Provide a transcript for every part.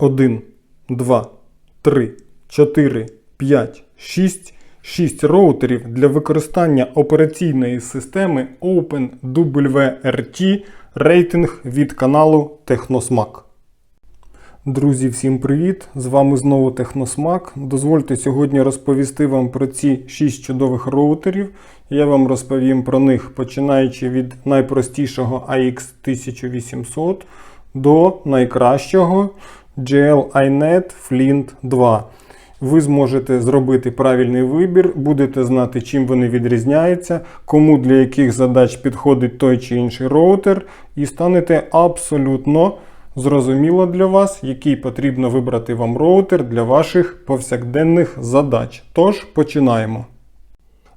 1, 2, 3, 4, 5, 6. 6 роутерів для використання операційної системи OpenWRT рейтинг від каналу Техносмак. Друзі, всім привіт! З вами знову Техносмак. Дозвольте сьогодні розповісти вам про ці 6 чудових роутерів. Я вам розповім про них починаючи від найпростішого AX1800 до найкращого GL-iNet Flint 2. Ви зможете зробити правильний вибір, будете знати, чим вони відрізняються, кому для яких задач підходить той чи інший роутер, і станете абсолютно зрозуміло для вас, який потрібно вибрати вам роутер для ваших повсякденних задач. Тож починаємо.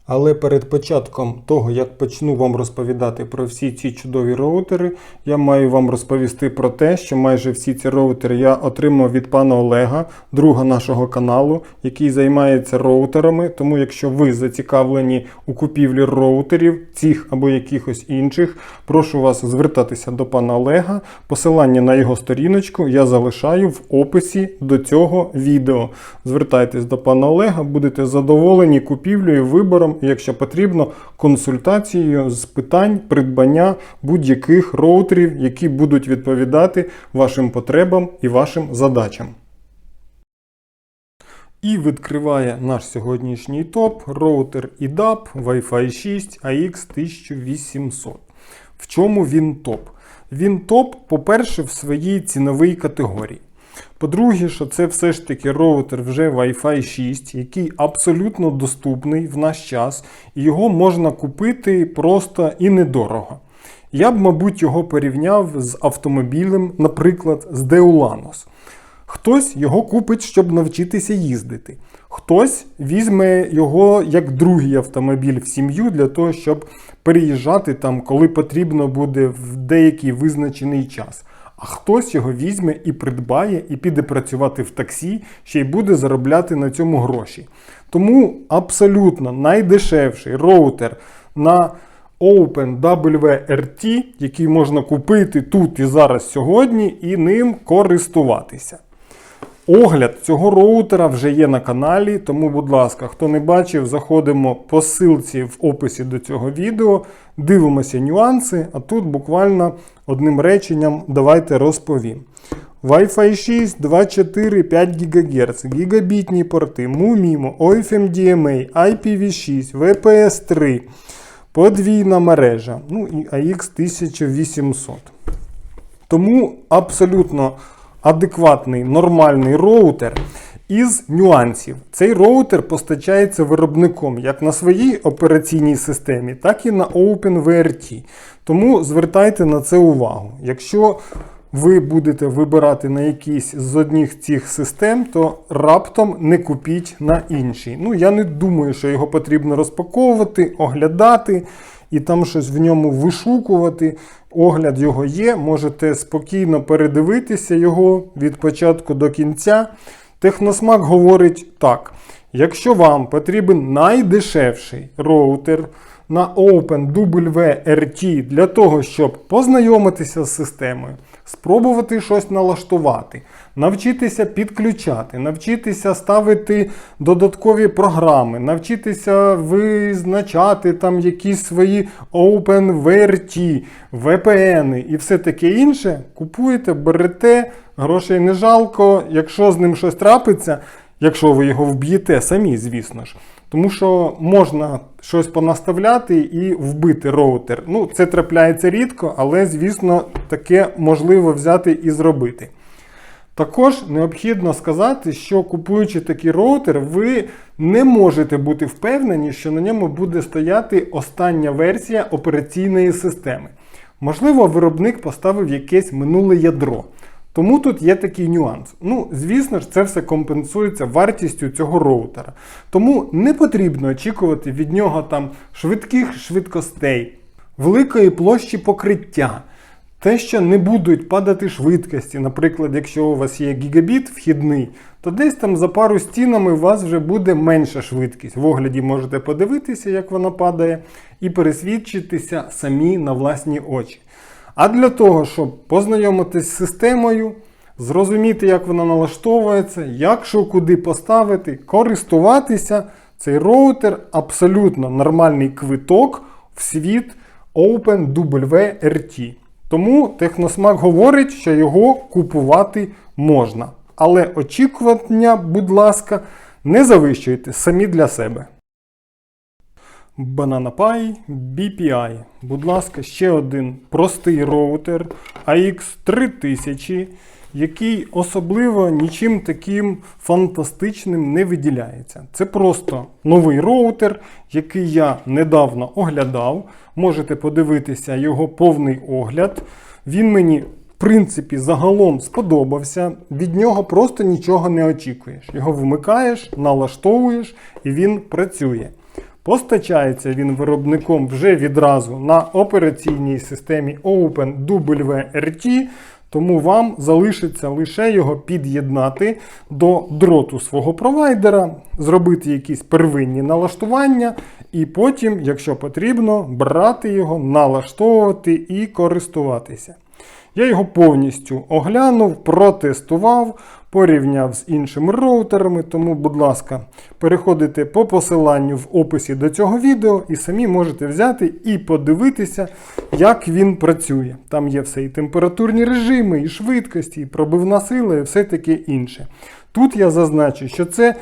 Але перед початком того, як почну вам розповідати про всі ці чудові роутери, я маю вам розповісти про те, що майже всі ці роутери я отримав від пана Олега, друга нашого каналу, який займається роутерами. Тому, якщо ви зацікавлені у купівлі роутерів, цих або якихось інших, прошу вас звертатися до пана Олега. Посилання на його сторіночку я залишаю в описі до цього відео. Звертайтесь до пана Олега, будете задоволені купівлею, вибором якщо потрібно, консультацією з питань придбання будь-яких роутерів, які будуть відповідати вашим потребам і вашим задачам. І відкриває наш сьогоднішній топ роутер EDAP Wi-Fi 6 AX1800. В чому він топ? Він топ, по-перше, в своїй ціновій категорії. По-друге, що це все ж таки роутер вже Wi-Fi 6, який абсолютно доступний в наш час, і його можна купити просто і недорого. Я б, мабуть, його порівняв з автомобілем, наприклад, з Deulanos. Хтось його купить, щоб навчитися їздити. Хтось візьме його як другий автомобіль в сім'ю для того, щоб переїжджати там, коли потрібно буде в деякий визначений час. А хтось його візьме і придбає, і піде працювати в таксі, ще й буде заробляти на цьому гроші. Тому абсолютно найдешевший роутер на OpenWRT, який можна купити тут і зараз сьогодні, і ним користуватися. Огляд цього роутера вже є на каналі, тому, будь ласка, хто не бачив, заходимо по ссылці в описі до цього відео, дивимося нюанси, а тут буквально одним реченням давайте розповім. Wi-Fi 6, 2.4, 5 ГГц, гігабітні порти, MU-MIMO, OFM-DMA, IPv6, VPS 3, подвійна мережа, ну і AX1800. Тому абсолютно адекватний нормальний роутер із нюансів. Цей роутер постачається виробником як на своїй операційній системі, так і на OpenWRT. Тому звертайте на це увагу. Якщо ви будете вибирати на якійсь з одних цих систем, то раптом не купіть на іншій. Ну, я не думаю, що його потрібно розпаковувати, оглядати і там щось в ньому вишукувати. Огляд його є, можете спокійно передивитися його від початку до кінця. Техносмак говорить так: якщо вам потрібен найдешевший роутер на OpenWRT для того, щоб познайомитися з системою, спробувати щось налаштувати, навчитися підключати, навчитися ставити додаткові програми, навчитися визначати там якісь свої OpenWRT, VPN і все таке інше, купуєте, берете, грошей не жалко, якщо з ним щось трапиться, якщо ви його вб'єте самі, звісно ж. Тому що можна щось понаставляти і вбити роутер. Ну, це трапляється рідко, але, звісно, таке можливо взяти і зробити. Також необхідно сказати, що купуючи такий роутер, ви не можете бути впевнені, що на ньому буде стояти остання версія операційної системи. Можливо, виробник поставив якесь минуле ядро. Тому тут є такий нюанс. Ну, звісно ж, це все компенсується вартістю цього роутера. Тому не потрібно очікувати від нього там швидких швидкостей, великої площі покриття. Те, що не будуть падати швидкості, наприклад, якщо у вас є гігабіт вхідний, то десь там за пару стінами у вас вже буде менша швидкість. В огляді можете подивитися, як вона падає, і пересвідчитися самі на власні очі. А для того, щоб познайомитись з системою, зрозуміти, як вона налаштовується, як що куди поставити, користуватися. Цей роутер абсолютно нормальний квиток в світ OpenWRT. Тому Техносмак говорить, що його купувати можна. Але очікування, будь ласка, не завищуйте самі для себе. BananaPie BPI. Будь ласка, ще один простий роутер AX3000, який особливо нічим таким фантастичним не виділяється. Це просто новий роутер, який я недавно оглядав. Можете подивитися його повний огляд. Він мені, в принципі, загалом сподобався. Від нього просто нічого не очікуєш. Його вмикаєш, налаштовуєш і він працює. Постачається він виробником вже відразу на операційній системі OpenWRT, тому вам залишиться лише його під'єднати до дроту свого провайдера, зробити якісь первинні налаштування, і потім, якщо потрібно, брати його, налаштовувати і користуватися. Я його повністю оглянув, протестував, порівняв з іншими роутерами. Тому, будь ласка, переходите по посиланню в описі до цього відео і самі можете взяти і подивитися, як він працює. Там є все і температурні режими, і швидкості, і пробивна сила, і все таке інше. Тут я зазначу, що це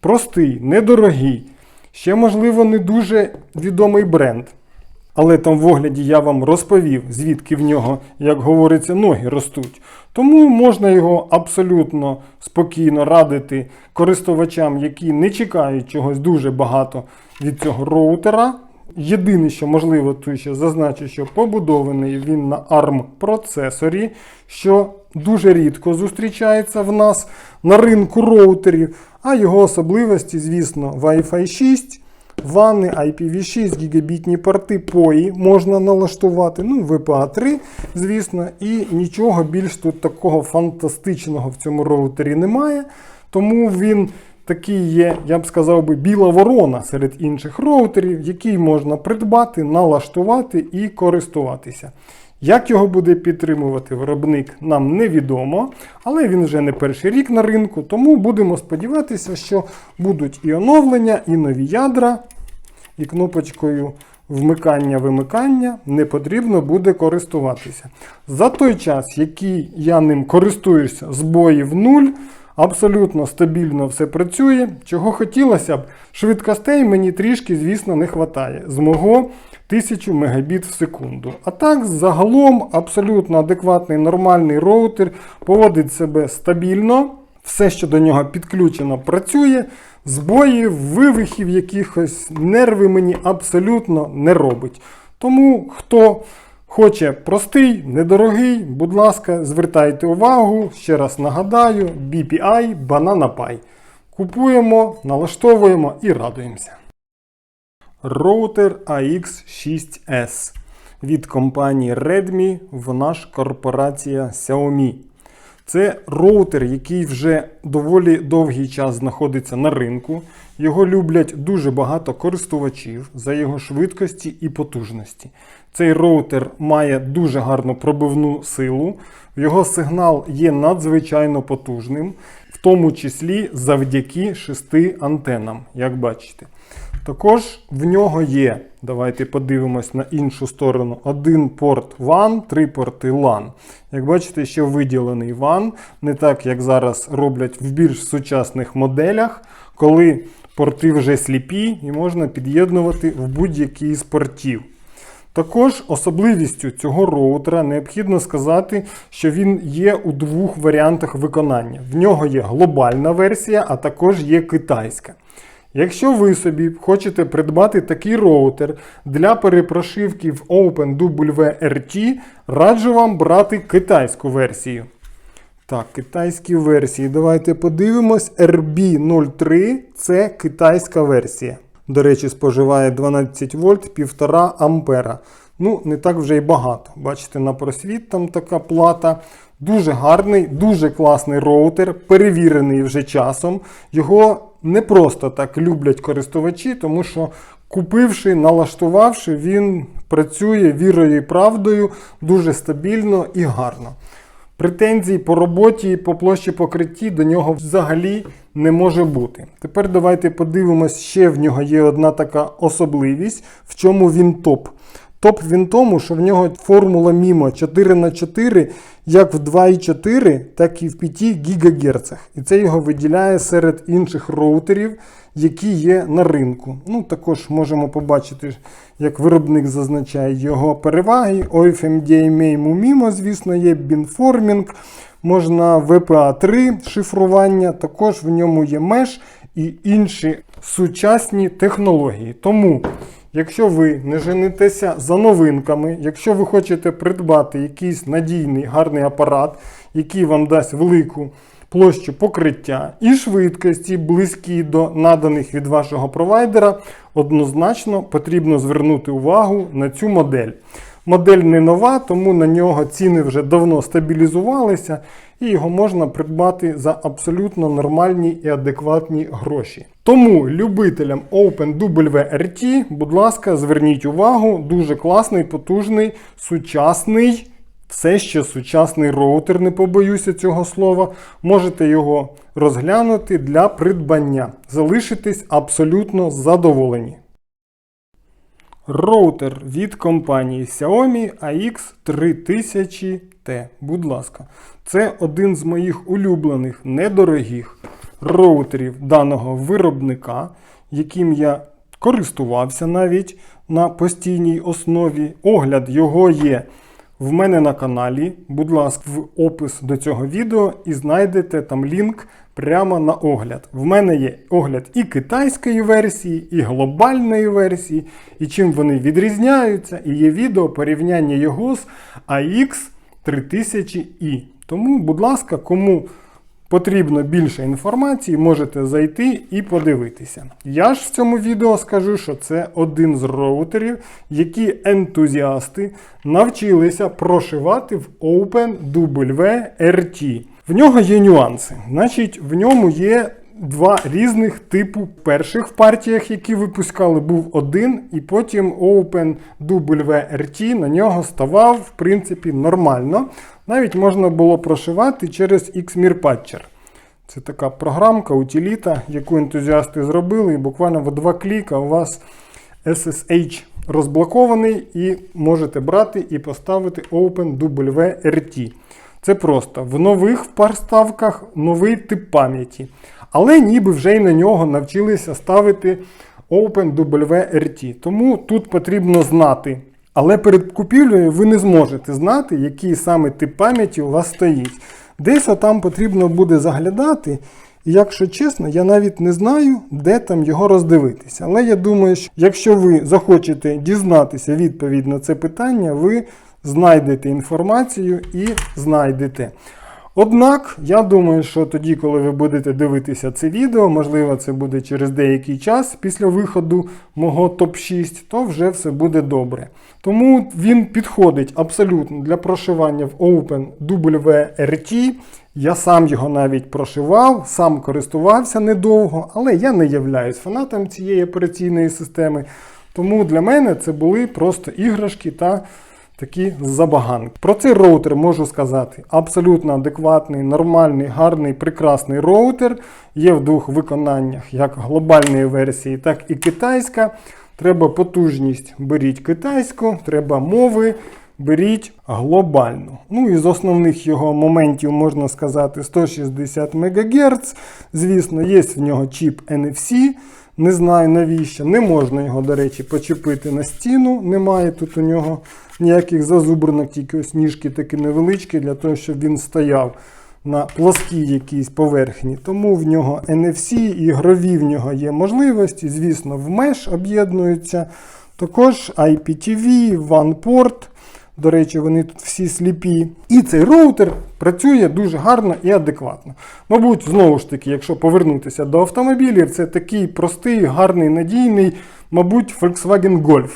простий, недорогий, ще, можливо, не дуже відомий бренд. Але там в огляді я вам розповів, звідки в нього, як говориться, ноги ростуть. Тому можна його абсолютно спокійно радити користувачам, які не чекають чогось дуже багато від цього роутера. Єдине, що можливо, тут ще зазначу, що побудований він на ARM процесорі, що дуже рідко зустрічається в нас на ринку роутерів, а його особливості, звісно, Wi-Fi 6. Вани IPv6, гігабітні порти POI можна налаштувати. Ну, VPA 3, звісно, і нічого більш тут такого фантастичного в цьому роутері немає. Тому він такий є, я б сказав би, біла ворона серед інших роутерів, який можна придбати, налаштувати і користуватися. Як його буде підтримувати виробник, нам невідомо, але він вже не перший рік на ринку, тому будемо сподіватися, що будуть і оновлення, і нові ядра, і кнопочкою вмикання-вимикання не потрібно буде користуватися. За той час, який я ним користуюся, збоїв нуль. Абсолютно стабільно все працює. Чого хотілося б, швидкостей мені трішки, звісно, не вистачає. З мого 1000 Мбіт в секунду. А так, загалом, абсолютно адекватний нормальний роутер поводить себе стабільно. Все, що до нього підключено, працює. Збоїв, вивихів якихось нерви мені абсолютно не робить. Тому хто. Хоче простий, недорогий, будь ласка, звертайте увагу, ще раз нагадаю, BPI Banana Pie. Купуємо, налаштовуємо і радуємося. Роутер AX6S від компанії Redmi, вона ж корпорація Xiaomi. Це роутер, який вже доволі довгий час знаходиться на ринку. Його люблять дуже багато користувачів за його швидкості і потужності. Цей роутер має дуже гарну пробивну силу, його сигнал є надзвичайно потужним, в тому числі завдяки шести антенам, як бачите. Також в нього є, давайте подивимось на іншу сторону, один порт WAN, три порти LAN. Як бачите, ще виділений WAN, не так, як зараз роблять в більш сучасних моделях, коли порти вже сліпі і можна під'єднувати в будь-який з портів. Також особливістю цього роутера необхідно сказати, що він є у двох варіантах виконання. В нього є глобальна версія, а також є китайська. Якщо ви собі хочете придбати такий роутер для перепрошивки в OpenWRT, раджу вам брати китайську версію. Так, китайські версії. Давайте подивимось. RB03 це китайська версія. До речі, споживає 12 вольт 1,5 ампера. Ну, не так вже й багато. Бачите, на просвіт там така плата. Дуже гарний, дуже класний роутер, перевірений вже часом. Його не просто так люблять користувачі, тому що купивши, налаштувавши, він працює вірою і правдою дуже стабільно і гарно. Претензій по роботі, по площі покритті до нього взагалі не може бути. Тепер давайте подивимось, ще в нього є одна така особливість, в чому він топ. Топ він тому, що в нього формула мімо 4 на 4 як в 2,4, так і в 5 ГГц. І це його виділяє серед інших роутерів, які є на ринку. Ну, також можемо побачити, як виробник зазначає його переваги. OFMDMA MUMIMO, звісно, є бінформінг, можна VPA3 шифрування, також в ньому є меш і інші сучасні технології. Тому. Якщо ви не женитеся за новинками, якщо ви хочете придбати якийсь надійний гарний апарат, який вам дасть велику площу покриття і швидкості, близькі до наданих від вашого провайдера, однозначно потрібно звернути увагу на цю модель. Модель не нова, тому на нього ціни вже давно стабілізувалися, і його можна придбати за абсолютно нормальні і адекватні гроші. Тому любителям OpenWRT, будь ласка, зверніть увагу, дуже класний, потужний, сучасний. Все ще сучасний роутер, не побоюся цього слова. Можете його розглянути для придбання. Залишитесь абсолютно задоволені. Роутер від компанії Xiaomi AX3000T. Будь ласка, це один з моїх улюблених недорогих роутерів даного виробника, яким я користувався навіть на постійній основі. Огляд його є в мене на каналі. Будь ласка, в опис до цього відео і знайдете там лінк прямо на огляд. В мене є огляд і китайської версії, і глобальної версії, і чим вони відрізняються, і є відео порівняння його з AX3000i. Тому, будь ласка, кому потрібно більше інформації, можете зайти і подивитися. Я ж в цьому відео скажу, що це один з роутерів, які ентузіасти навчилися прошивати в OpenWRT. В нього є нюанси. Значить, в ньому є два різних типу перших в партіях, які випускали, був один, і потім OpenWRT на нього ставав, в принципі, нормально. Навіть можна було прошивати через XMIR Patcher. Це така програмка, утиліта, яку ентузіасти зробили, і буквально в два кліка у вас SSH розблокований, і можете брати і поставити OpenWRT. Це просто в нових парставках новий тип пам'яті. Але ніби вже й на нього навчилися ставити OpenWRT. Тому тут потрібно знати. Але перед купівлею ви не зможете знати, який саме тип пам'яті у вас стоїть. Десь там потрібно буде заглядати. І якщо чесно, я навіть не знаю, де там його роздивитися. Але я думаю, що якщо ви захочете дізнатися відповідь на це питання, ви знайдете інформацію і знайдете. Однак, я думаю, що тоді, коли ви будете дивитися це відео, можливо, це буде через деякий час після виходу мого топ-6, то вже все буде добре. Тому він підходить абсолютно для прошивання в OpenWRT. Я сам його навіть прошивав, сам користувався недовго, але я не являюсь фанатом цієї операційної системи. Тому для мене це були просто іграшки та такі забаганки. Про цей роутер можу сказати абсолютно адекватний, нормальний, гарний, прекрасний роутер. Є в двох виконаннях як глобальної версії, так і китайська. Треба потужність, беріть китайську, треба мови. Беріть глобальну. Ну і з основних його моментів можна сказати 160 МГц. Звісно, є в нього чіп NFC. Не знаю навіщо. Не можна його, до речі, почепити на стіну. Немає тут у нього ніяких зазубринок, тільки ось ніжки такі невеличкі, для того, щоб він стояв на плоскій якійсь поверхні. Тому в нього NFC, ігрові в нього є можливості. Звісно, в Mesh об'єднуються. Також IPTV, OnePort. До речі, вони тут всі сліпі. І цей роутер працює дуже гарно і адекватно. Мабуть, знову ж таки, якщо повернутися до автомобілів, це такий простий, гарний, надійний, мабуть, Volkswagen Golf.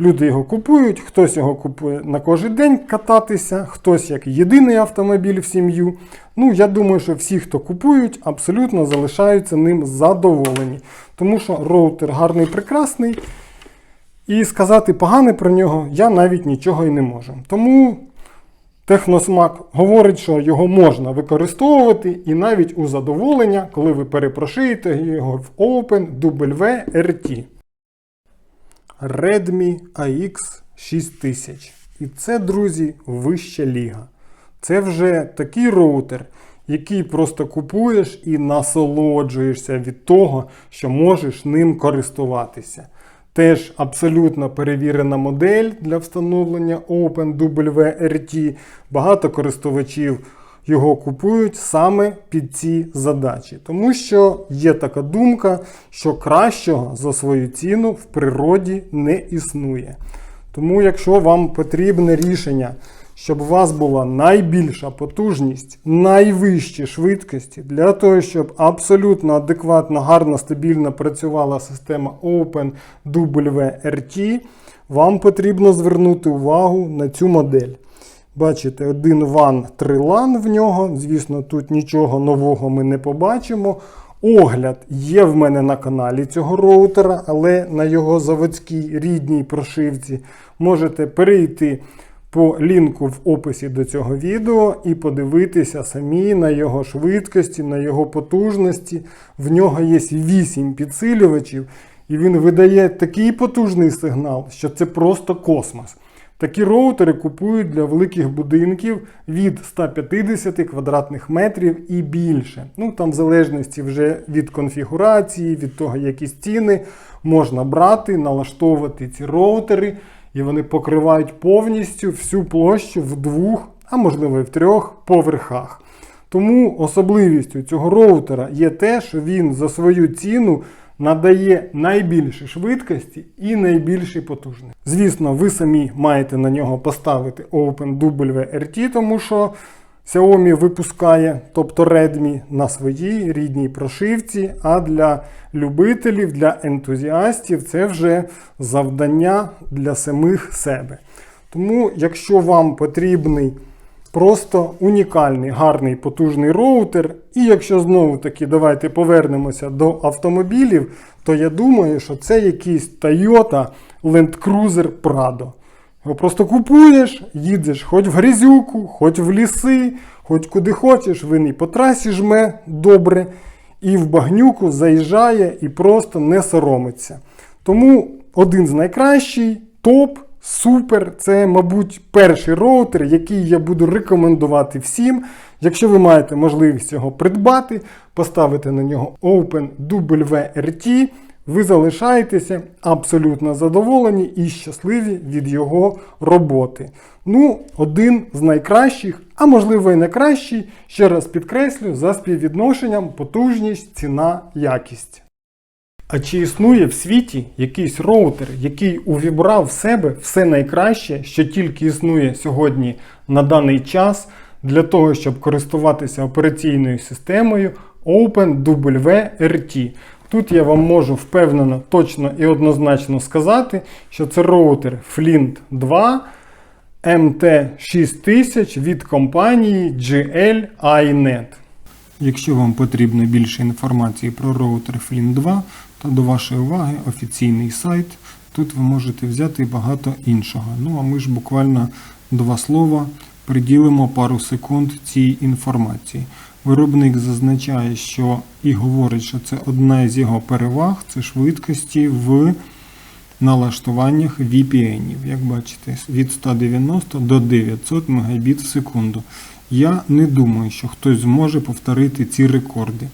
Люди його купують, хтось його купує на кожен день кататися, хтось як єдиний автомобіль в сім'ю. Ну, я думаю, що всі, хто купують, абсолютно залишаються ним задоволені. Тому що роутер гарний, прекрасний. І сказати погане про нього я навіть нічого і не можу. Тому Техносмак говорить, що його можна використовувати і навіть у задоволення, коли ви перепрошуєте його в OpenWRT. Redmi AX 6000. І це, друзі, вища ліга. Це вже такий роутер, який просто купуєш і насолоджуєшся від того, що можеш ним користуватися. Теж абсолютно перевірена модель для встановлення OpenWRT. Багато користувачів його купують саме під ці задачі, тому що є така думка, що кращого за свою ціну в природі не існує. Тому, якщо вам потрібне рішення, щоб у вас була найбільша потужність, найвищі швидкості, для того, щоб абсолютно адекватно, гарно, стабільно працювала система OpenWRT, вам потрібно звернути увагу на цю модель. Бачите, один WAN 3 LAN в нього. Звісно, тут нічого нового ми не побачимо. Огляд є в мене на каналі цього роутера, але на його заводській рідній прошивці можете перейти по лінку в описі до цього відео і подивитися самі на його швидкості, на його потужності. В нього є 8 підсилювачів, і він видає такий потужний сигнал, що це просто космос. Такі роутери купують для великих будинків від 150 квадратних метрів і більше. Ну там в залежності вже від конфігурації, від того, які стіни можна брати, налаштовувати ці роутери, і вони покривають повністю всю площу в двох, а можливо і в трьох поверхах. Тому особливістю цього роутера є те, що він за свою ціну надає найбільші швидкості і найбільші потужності. Звісно, ви самі маєте на нього поставити OpenWRT, тому що Xiaomi випускає, тобто Redmi, на своїй рідній прошивці, а для любителів, для ентузіастів це вже завдання для самих себе. Тому, якщо вам потрібний Просто унікальний, гарний, потужний роутер. І якщо знову таки давайте повернемося до автомобілів, то я думаю, що це якийсь Toyota Land Cruiser Prado. Його просто купуєш, їдеш хоч в грязюку, хоч в ліси, хоч куди хочеш, він і по трасі жме добре, і в багнюку заїжджає і просто не соромиться. Тому один з найкращих, топ. Супер, це, мабуть, перший роутер, який я буду рекомендувати всім. Якщо ви маєте можливість його придбати, поставити на нього OpenWRT, ви залишаєтеся абсолютно задоволені і щасливі від його роботи. Ну, один з найкращих, а можливо і найкращий, ще раз підкреслю, за співвідношенням потужність, ціна, якість. А чи існує в світі якийсь роутер, який увібрав в себе все найкраще, що тільки існує сьогодні на даний час, для того, щоб користуватися операційною системою OpenWRT? Тут я вам можу впевнено, точно і однозначно сказати, що це роутер Flint 2 MT6000 від компанії GL iNet. Якщо вам потрібно більше інформації про роутер Flint 2, то до вашої уваги офіційний сайт. Тут ви можете взяти багато іншого. Ну а ми ж буквально два слова приділимо пару секунд цій інформації. Виробник зазначає, що і говорить, що це одна з його переваг це швидкості в налаштуваннях VPN. Як бачите, від 190 до 900 Мбіт в секунду. Я не думаю, що хтось зможе повторити ці рекорди.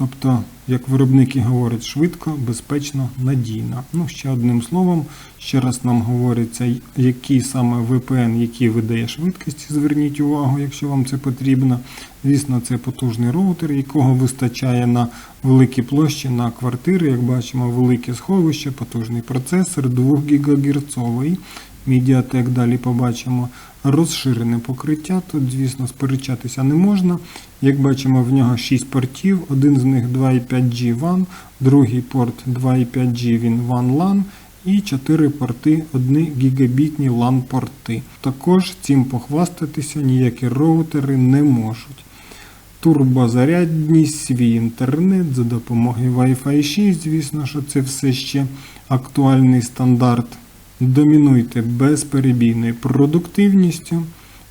Тобто, як виробники говорять, швидко, безпечно, надійно. Ну, ще одним словом, ще раз нам говориться, який саме VPN, який видає швидкість, зверніть увагу, якщо вам це потрібно. Звісно, це потужний роутер, якого вистачає на великі площі, на квартири, як бачимо, велике сховище, потужний процесор, 2 ГГц. Медіатек далі побачимо розширене покриття. Тут, звісно, сперечатися не можна. Як бачимо, в нього 6 портів, один з них 2,5G WAN, другий порт 2,5G він WAN LAN і 4 порти 1 гігабітні LAN порти. Також цим похвастатися ніякі роутери не можуть. Турбозарядність, свій інтернет за допомогою Wi-Fi 6, звісно, що це все ще актуальний стандарт. Домінуйте безперебійною продуктивністю.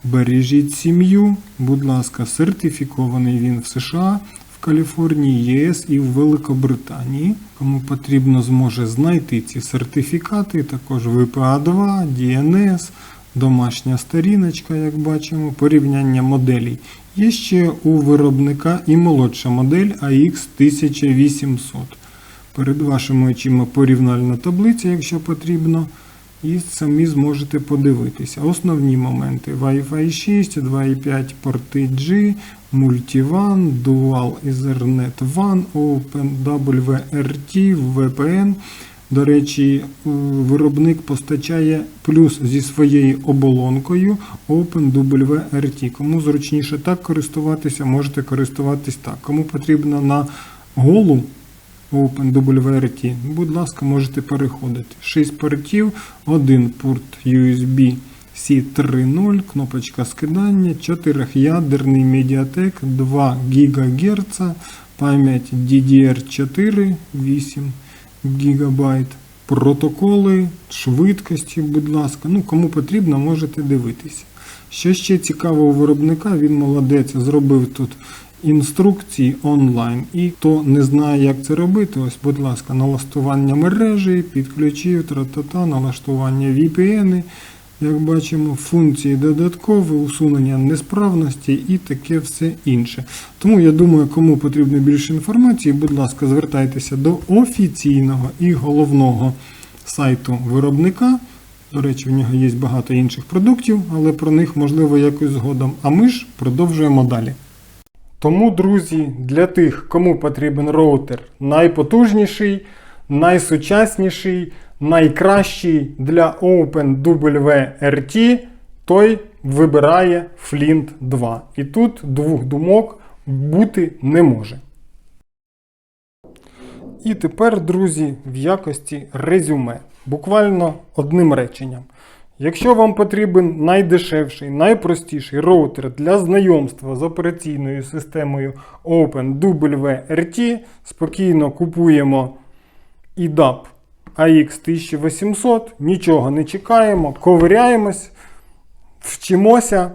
Бережіть сім'ю, будь ласка, сертифікований він в США, в Каліфорнії, ЄС і в Великобританії. Кому потрібно, зможе знайти ці сертифікати, також ВПА2, DNS, домашня сторіночка, як бачимо, порівняння моделей. Є ще у виробника і молодша модель AX 1800. Перед вашими очима порівняльна таблиця, якщо потрібно, і самі зможете подивитися. Основні моменти: Wi-Fi 6, 2.5 порти G, Multivan, Dual Ethernet WAN, OpenWRT, VPN. До речі, виробник постачає плюс зі своєю оболонкою OpenWRT. Кому зручніше так користуватися, можете користуватись так. Кому потрібно на голу OpenWRT, будь ласка, можете переходити. 6 портів, один порт USB C 3.0, кнопочка скидання, 4-ядерний Mediatek, 2 ГГц, пам'ять DDR4 8 ГБ, протоколи, швидкості, будь ласка. Ну, кому потрібно, можете дивитися. Що ще цікаво у виробника, він молодець, зробив тут інструкції онлайн. І хто не знає, як це робити, ось, будь ласка, налаштування мережі, підключив, тра-та-та, налаштування VPN, як бачимо, функції додаткові, усунення несправності і таке все інше. Тому я думаю, кому потрібно більше інформації, будь ласка, звертайтеся до офіційного і головного сайту виробника. До речі, в нього є багато інших продуктів, але про них можливо якось згодом. А ми ж продовжуємо далі. Тому, друзі, для тих, кому потрібен роутер найпотужніший, найсучасніший, найкращий для OpenWRT, той вибирає Flint 2. І тут двох думок бути не може. І тепер, друзі, в якості резюме. Буквально одним реченням. Якщо вам потрібен найдешевший, найпростіший роутер для знайомства з операційною системою OpenWRT, спокійно купуємо IDAP AX1800, нічого не чекаємо, ковиряємось, вчимося,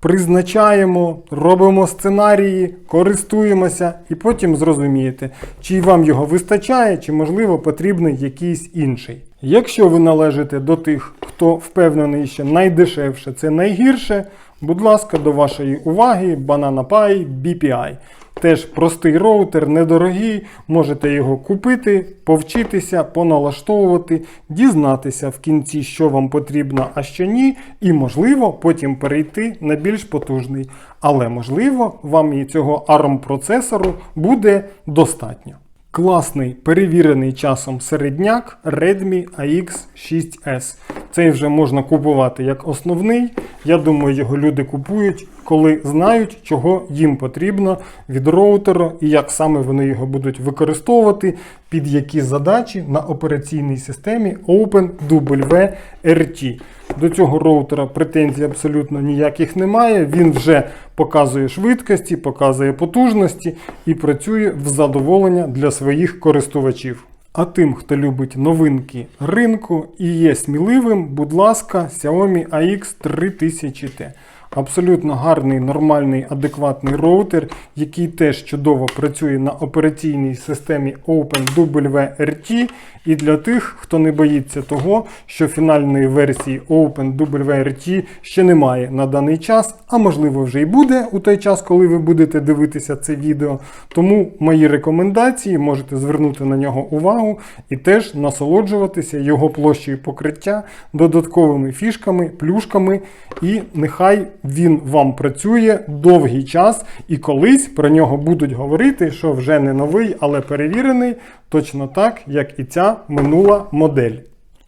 призначаємо, робимо сценарії, користуємося і потім зрозумієте, чи вам його вистачає, чи, можливо, потрібний якийсь інший. Якщо ви належите до тих, хто впевнений, що найдешевше це найгірше, будь ласка, до вашої уваги Banana Pie BPI. Теж простий роутер, недорогий, можете його купити, повчитися, поналаштовувати, дізнатися в кінці, що вам потрібно, а що ні, і, можливо, потім перейти на більш потужний. Але, можливо, вам і цього ARM процесору буде достатньо. Класний перевірений часом середняк Redmi AX6S. Цей вже можна купувати як основний. Я думаю, його люди купують, коли знають, чого їм потрібно від роутера і як саме вони його будуть використовувати, під які задачі на операційній системі OpenWRT. До цього роутера претензій абсолютно ніяких немає. Він вже показує швидкості, показує потужності і працює в задоволення для своїх користувачів. А тим, хто любить новинки ринку і є сміливим, будь ласка, Xiaomi AX 3000T. Абсолютно гарний, нормальний, адекватний роутер, який теж чудово працює на операційній системі OpenWRT. І для тих, хто не боїться того, що фінальної версії OpenWRT ще немає на даний час, а можливо вже й буде у той час, коли ви будете дивитися це відео. Тому мої рекомендації можете звернути на нього увагу і теж насолоджуватися його площею покриття, додатковими фішками, плюшками, і нехай він вам працює довгий час, і колись про нього будуть говорити, що вже не новий, але перевірений, точно так, як і ця минула модель.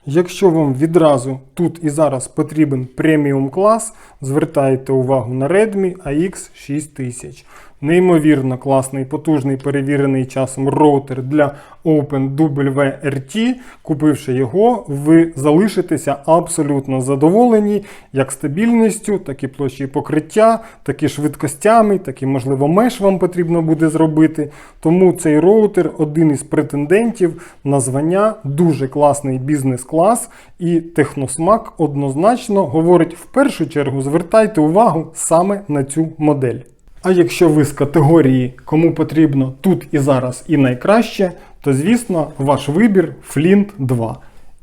Якщо вам відразу тут і зараз потрібен преміум клас, звертайте увагу на Redmi AX6000. Неймовірно класний, потужний, перевірений часом роутер для OpenWRT. Купивши його, ви залишитеся абсолютно задоволені як стабільністю, так і площі покриття, так і швидкостями, так і, можливо, меш вам потрібно буде зробити. Тому цей роутер один із претендентів на звання дуже класний бізнес-клас, і техносмак однозначно говорить в першу чергу, звертайте увагу саме на цю модель. А якщо ви з категорії кому потрібно тут і зараз і найкраще, то звісно ваш вибір Flint 2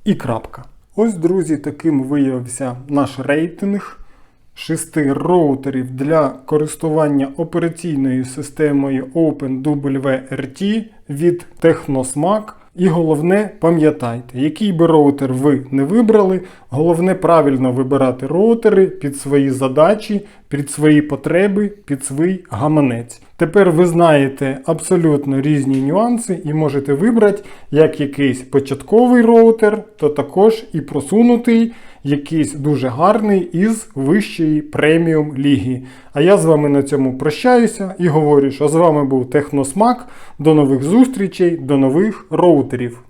і крапка. Ось, друзі, таким виявився наш рейтинг шести роутерів для користування операційною системою OpenWRT від TechnoSmack. І головне, пам'ятайте, який би роутер ви не вибрали, головне правильно вибирати роутери під свої задачі, під свої потреби, під свій гаманець. Тепер ви знаєте абсолютно різні нюанси і можете вибрати як якийсь початковий роутер, то також і просунутий, якийсь дуже гарний із вищої преміум ліги. А я з вами на цьому прощаюся і говорю, що з вами був Техносмак. До нових зустрічей, до нових роутерів.